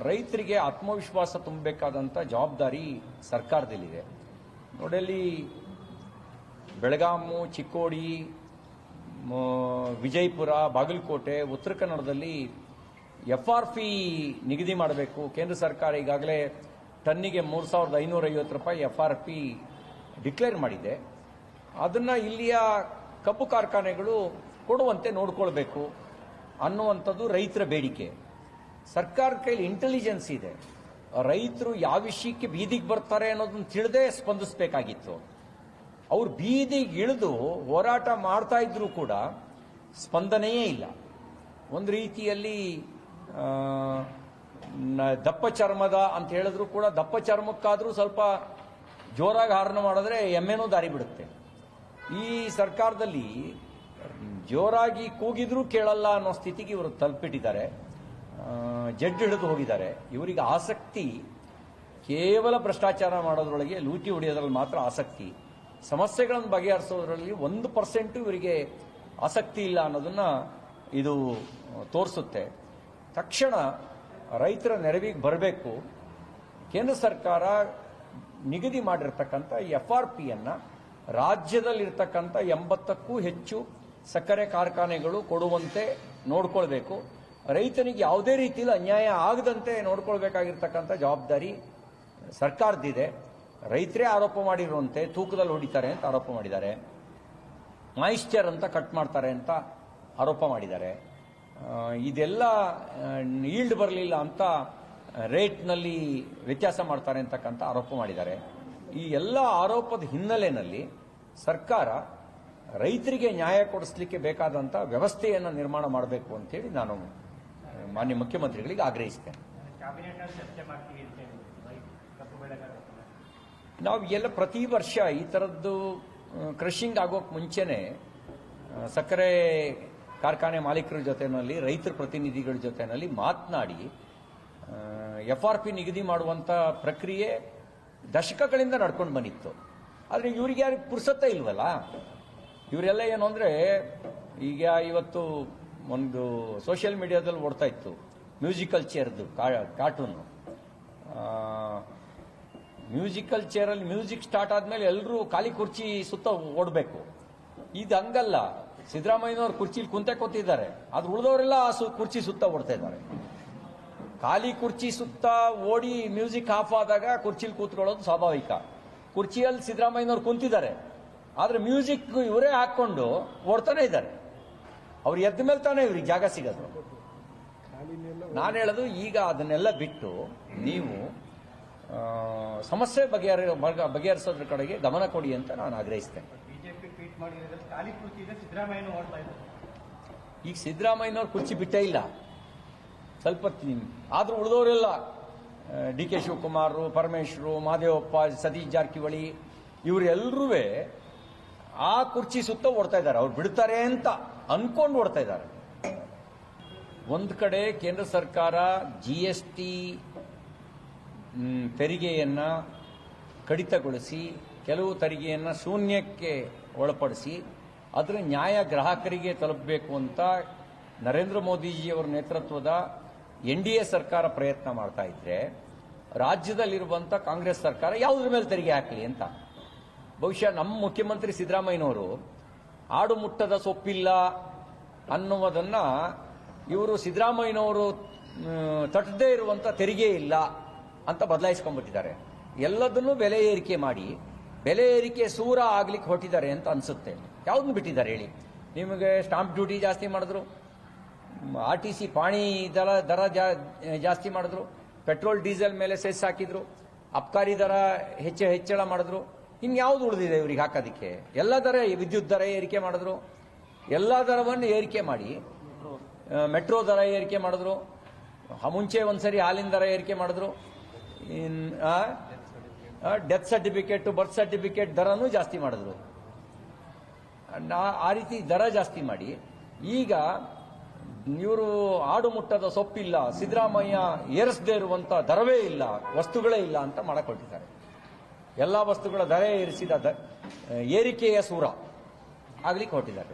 ರೈತರಿಗೆ ಆತ್ಮವಿಶ್ವಾಸ ತುಂಬಬೇಕಾದಂಥ ಜವಾಬ್ದಾರಿ ಸರ್ಕಾರದಲ್ಲಿದೆ. ನೋಡಲ್ಲಿ ಬೆಳಗಾಮು, ಚಿಕ್ಕೋಡಿ ವಿಜಯಪುರ, ಬಾಗಲಕೋಟೆ, ಉತ್ತರ ಕನ್ನಡದಲ್ಲಿ ಎಫ್ ಆರ್ ಪಿ ನಿಗದಿ ಮಾಡಬೇಕು. ಕೇಂದ್ರ ಸರ್ಕಾರ ಈಗಾಗಲೇ ಟನ್ನಿಗೆ ಮೂರು ಸಾವಿರದ ಐನೂರ ಐವತ್ತು ರೂಪಾಯಿ ಎಫ್ ಆರ್ ಪಿ ಡಿಕ್ಲೇರ್ ಮಾಡಿದೆ. ಅದನ್ನು ಇಲ್ಲಿಯ ಕಬ್ಬು ಕಾರ್ಖಾನೆಗಳು ಕೊಡುವಂತೆ ನೋಡ್ಕೊಳ್ಬೇಕು ಅನ್ನುವಂಥದ್ದು ರೈತರ ಬೇಡಿಕೆ. ಸರ್ಕಾರದ ಕೈಲಿ ಇಂಟೆಲಿಜೆನ್ಸ್ ಇದೆ. ರೈತರು ಯಾವ ವಿಷಯಕ್ಕೆ ಬೀದಿಗೆ ಬರ್ತಾರೆ ಅನ್ನೋದನ್ನ ತಿಳಿದೇ ಸ್ಪಂದಿಸಬೇಕಾಗಿತ್ತು. ಅವ್ರು ಬೀದಿಗೆ ಇಳಿದು ಹೋರಾಟ ಮಾಡ್ತಾ ಇದ್ರು ಕೂಡ ಸ್ಪಂದನೆಯೇ ಇಲ್ಲ. ಒಂದು ರೀತಿಯಲ್ಲಿ ದಪ್ಪ ಚರ್ಮದ ಅಂತ ಹೇಳಿದ್ರು ಕೂಡ ದಪ್ಪ ಚರ್ಮಕ್ಕಾದ್ರೂ ಸ್ವಲ್ಪ ಜೋರಾಗಿ ಹಾರಣ ಮಾಡಿದ್ರೆ ಎಮ್ಮೆನೂ ದಾರಿ ಬಿಡುತ್ತೆ. ಈ ಸರ್ಕಾರದಲ್ಲಿ ಜೋರಾಗಿ ಕೂಗಿದ್ರೂ ಕೇಳಲ್ಲ ಅನ್ನೋ ಸ್ಥಿತಿಗೆ ಇವರು ತಲುಪಿಟ್ಟಿದ್ದಾರೆ. ಜಡ್ಜ್ ಹಿಡಿದು ಹೋಗಿದ್ದಾರೆ. ಇವರಿಗೆ ಆಸಕ್ತಿ, ಕೇವಲ ಭ್ರಷ್ಟಾಚಾರ ಮಾಡೋದ್ರೊಳಗೆ ಲೂಟಿ ಹೊಡೆಯೋದ್ರಲ್ಲಿ ಮಾತ್ರ ಆಸಕ್ತಿ. ಸಮಸ್ಯೆಗಳನ್ನು ಬಗೆಹರಿಸೋದ್ರಲ್ಲಿ ಒಂದು ಪರ್ಸೆಂಟು ಇವರಿಗೆ ಆಸಕ್ತಿ ಇಲ್ಲ ಅನ್ನೋದನ್ನ ಇದು ತೋರಿಸುತ್ತೆ. ತಕ್ಷಣ ರೈತರ ನೆರವಿಗೆ ಬರಬೇಕು. ಕೇಂದ್ರ ಸರ್ಕಾರ ನಿಗದಿ ಮಾಡಿರ್ತಕ್ಕಂಥ ಎಫ್ ಆರ್ ಪಿಯನ್ನು ರಾಜ್ಯದಲ್ಲಿರ್ತಕ್ಕಂಥ ಎಂಬತ್ತಕ್ಕೂ ಹೆಚ್ಚು ಸಕ್ಕರೆ ಕಾರ್ಖಾನೆಗಳು ಕೊಡುವಂತೆ ನೋಡ್ಕೊಳ್ಬೇಕು. ರೈತನಿಗೆ ಯಾವುದೇ ರೀತಿಯಲ್ಲಿ ಅನ್ಯಾಯ ಆಗದಂತೆ ನೋಡ್ಕೊಳ್ಬೇಕಾಗಿರ್ತಕ್ಕಂಥ ಜವಾಬ್ದಾರಿ ಸರ್ಕಾರದಿದೆ ರೈತರೇ ಆರೋಪ ಮಾಡಿರುವಂತೆ ತೂಕದಲ್ಲಿ ಹೊಡಿತಾರೆ ಅಂತ ಆರೋಪ ಮಾಡಿದ್ದಾರೆ. ಮಾಯಿಶ್ಚರ್ ಅಂತ ಕಟ್ ಮಾಡ್ತಾರೆ ಅಂತ ಆರೋಪ ಮಾಡಿದ್ದಾರೆ. ಇದೆಲ್ಲ ಈಲ್ಡ್ ಬರಲಿಲ್ಲ ಅಂತ ರೇಟ್ನಲ್ಲಿ ವ್ಯತ್ಯಾಸ ಮಾಡ್ತಾರೆ ಅಂತಕ್ಕಂಥ ಆರೋಪ ಮಾಡಿದ್ದಾರೆ. ಈ ಎಲ್ಲ ಆರೋಪದ ಹಿನ್ನೆಲೆಯಲ್ಲಿ ಸರ್ಕಾರ ರೈತರಿಗೆ ನ್ಯಾಯ ಕೊಡಿಸ್ಲಿಕ್ಕೆ ಬೇಕಾದಂಥ ವ್ಯವಸ್ಥೆಯನ್ನು ನಿರ್ಮಾಣ ಮಾಡಬೇಕು ಅಂತೇಳಿ ನಾನು ಮಾನ್ಯ ಮುಖ್ಯಮಂತ್ರಿಗಳಿಗೆ ಆಗ್ರಹಿಸ್ತೇನೆ. ನಾವು ಎಲ್ಲ ಪ್ರತಿ ವರ್ಷ ಈ ಥರದ್ದು ಕ್ರಷಿಂಗ್ ಆಗೋಕೆ ಮುಂಚೆನೆ ಸಕ್ಕರೆ ಕಾರ್ಖಾನೆ ಮಾಲೀಕರ ಜೊತೆನಲ್ಲಿ, ರೈತರ ಪ್ರತಿನಿಧಿಗಳ ಜೊತೆನಲ್ಲಿ ಮಾತನಾಡಿ ಎಫ್ ಆರ್ ಪಿ ನಿಗದಿ ಮಾಡುವಂತ ಪ್ರಕ್ರಿಯೆ ದಶಕಗಳಿಂದ ನಡ್ಕೊಂಡು ಬಂದಿತ್ತು ಆದರೆ ಇವ್ರಿಗೆ ಯಾರಿಗೆ ಪುರ್ಸತ್ತ ಇಲ್ವಲ್ಲ ಇವರೆಲ್ಲ ಏನು ಅಂದರೆ, ಈಗ ಇವತ್ತು ಒಂದು ಸೋಷಿಯಲ್ ಮೀಡಿಯಾದಲ್ಲಿ ಓಡ್ತಾ ಇತ್ತು. ಮ್ಯೂಸಿಕಲ್ ಚೇರ್ದು ಕಾರ್ಟೂನು. ಮ್ಯೂಸಿಕಲ್ ಚೇರಲ್ಲಿ ಮ್ಯೂಸಿಕ್ ಸ್ಟಾರ್ಟ್ ಆದಮೇಲೆ ಎಲ್ಲರೂ ಖಾಲಿ ಕುರ್ಚಿ ಸುತ್ತ ಓಡಬೇಕು. ಇದು ಹಂಗಲ್ಲ. ಸಿದ್ದರಾಮಯ್ಯನವ್ರು ಕುರ್ಚಿಲಿ ಕುಂತೆ ಕೂತಿದ್ದಾರೆ. ಆದ್ರೆ ಉಳಿದವರೆಲ್ಲ ಆ ಕುರ್ಚಿ ಸುತ್ತ ಓಡ್ತಾ ಇದ್ದಾರೆ. ಖಾಲಿ ಕುರ್ಚಿ ಸುತ್ತ ಓಡಿ ಮ್ಯೂಸಿಕ್ ಆಫ್ ಆದಾಗ ಕುರ್ಚಿಲಿ ಕೂತ್ಕೊಳ್ಳೋದು ಸ್ವಾಭಾವಿಕ. ಕುರ್ಚಿಯಲ್ಲಿ ಸಿದ್ದರಾಮಯ್ಯನವ್ರು ಕುಂತಿದ್ದಾರೆ. ಆದ್ರೆ ಮ್ಯೂಸಿಕ್ ಇವರೇ ಹಾಕೊಂಡು ಓಡ್ತಾನೆ ಇದ್ದಾರೆ. ಅವ್ರು ಎದ್ದ ಮೇಲೆ ತಾನೇ ಇವ್ರಿಗೆ ಜಾಗ ಸಿಗೋದು. ನಾನು ಹೇಳೋದು ಈಗ ಅದನ್ನೆಲ್ಲ ಬಿಟ್ಟು ನೀವು ಸಮಸ್ಯೆ ಬಗೆಹರ ಬಗೆ- ಬಗೆಹರಿಸೋದ್ರ ಕಡೆಗೆ ಗಮನ ಕೊಡಿ ಅಂತ ನಾನು ಆಗ್ರಹಿಸ್ತೇನೆ. ಈಗ ಸಿದ್ದರಾಮಯ್ಯನವ್ರು ಕುರ್ಚಿ ಬಿಟ್ಟೇ ಇಲ್ಲ. ಸ್ವಲ್ಪ ಆದ್ರೂ ಉಳಿದವರೆಲ್ಲ ಡಿ ಕೆ ಶಿವಕುಮಾರ್ ಪರಮೇಶ್ವರು ಮಹದೇವಪ್ಪ ಸತೀಶ್ ಜಾರಕಿಹೊಳಿ ಇವರೆಲ್ಲರೂ ಆ ಕುರ್ಚಿ ಸುತ್ತ ಓಡ್ತಾ ಇದ್ದಾರೆ. ಅವ್ರು ಬಿಡ್ತಾರೆ ಅಂತ. ಅನ್ಕೊಂಡು ಓಡ್ತಾ ಇದ್ದಾರೆ. ಒಂದು ಕಡೆ ಕೇಂದ್ರ ಸರ್ಕಾರ ಜಿ ಎಸ್ ಟಿ ತೆರಿಗೆಯನ್ನ ಕಡಿತಗೊಳಿಸಿ, ಕೆಲವು ತೆರಿಗೆಯನ್ನ ಶೂನ್ಯಕ್ಕೆ ಒಳಪಡಿಸಿ ಅದರ ನ್ಯಾಯ ಗ್ರಾಹಕರಿಗೆ ತಲುಪಬೇಕು ಅಂತ ನರೇಂದ್ರ ಮೋದಿಜಿಯವರ ನೇತೃತ್ವದ ಎನ್ ಡಿ ಎ ಸರ್ಕಾರ ಪ್ರಯತ್ನ ಮಾಡ್ತಾ ಇದ್ರೆ, ರಾಜ್ಯದಲ್ಲಿರುವಂತ ಕಾಂಗ್ರೆಸ್ ಸರ್ಕಾರ ಯಾವುದ್ರ ಮೇಲೆ ತೆರಿಗೆ ಹಾಕಲಿ ಅಂತ. ಬಹುಶಃ ನಮ್ಮ ಮುಖ್ಯಮಂತ್ರಿ ಸಿದ್ದರಾಮಯ್ಯನವರು ಆಡು ಮುಟ್ಟದ ಸೊಪ್ಪಿಲ್ಲ ಅನ್ನುವುದನ್ನ ಇವರು ಸಿದ್ದರಾಮಯ್ಯನವರು ತಟ್ಟದೇ ಇರುವಂತ ತೆರಿಗೆ ಇಲ್ಲ ಅಂತ ಬದಲಾಯಿಸ್ಕೊಂಡ್ಬಿಟ್ಟಿದ್ದಾರೆ. ಎಲ್ಲದನ್ನೂ ಬೆಲೆ ಏರಿಕೆ ಮಾಡಿ, ಬೆಲೆ ಏರಿಕೆ ಸೂರ ಆಗ್ಲಿಕ್ಕೆ ಹೊಟ್ಟಿದ್ದಾರೆ ಅಂತ ಅನ್ಸುತ್ತೆ. ಯಾವ್ದನ್ನು ಬಿಟ್ಟಿದ್ದಾರೆ ಹೇಳಿ? ನಿಮಗೆ ಸ್ಟಾಂಪ್ ಡ್ಯೂಟಿ ಜಾಸ್ತಿ ಮಾಡಿದ್ರು, ಆರ್ ಟಿ ಸಿ ಪಾಣಿ ದರ ದರ ಜಾಸ್ತಿ ಮಾಡಿದ್ರು, ಪೆಟ್ರೋಲ್ ಡೀಸೆಲ್ ಮೇಲೆ ಸೆಸ್ ಹಾಕಿದ್ರು, ಅಬ್ಕಾರಿ ದರ ಹೆಚ್ಚು ಹೆಚ್ಚಳ ಮಾಡಿದ್ರು ಇನ್ಯಾವ್ದು ಉಳಿದಿದೆ ಇವ್ರಿಗೆ ಹಾಕೋದಕ್ಕೆ? ಎಲ್ಲ ದರ ವಿದ್ಯುತ್ ದರ ಏರಿಕೆ ಮಾಡಿದ್ರು. ಎಲ್ಲ ದರವನ್ನು ಏರಿಕೆ ಮಾಡಿ. ಮೆಟ್ರೋ ದರ ಏರಿಕೆ ಮಾಡಿದ್ರು. ಮುಂಚೆ ಒಂದ್ಸರಿ ಹಾಲಿನ ದರ ಏರಿಕೆ ಮಾಡಿದ್ರು. ಡೆತ್ ಸರ್ಟಿಫಿಕೇಟ್, ಬರ್ತ್ ಸರ್ಟಿಫಿಕೇಟ್ ದರನೂ ಜಾಸ್ತಿ ಮಾಡಿದ್ರು. ಆ ರೀತಿ ದರ ಜಾಸ್ತಿ ಮಾಡಿ. ಈಗ ಇವರು ಆಡು ಮುಟ್ಟದ ಸೊಪ್ಪಿಲ್ಲ, ಸಿದ್ದರಾಮಯ್ಯ ಏರಿಸದೇ ಇರುವಂತ ದರವೇ ಇಲ್ಲ, ವಸ್ತುಗಳೇ ಇಲ್ಲ ಅಂತ ಮಾಡಕೊಟ್ಟಿದ್ದಾರೆ. ಎಲ್ಲ ವಸ್ತುಗಳ ದರ ಏರಿಸಿದ ಏರಿಕೆಯ ಸೂರ ಆಗ್ಲಿಕ್ಕೆ ಹೊರಟಿದ್ದಾರೆ.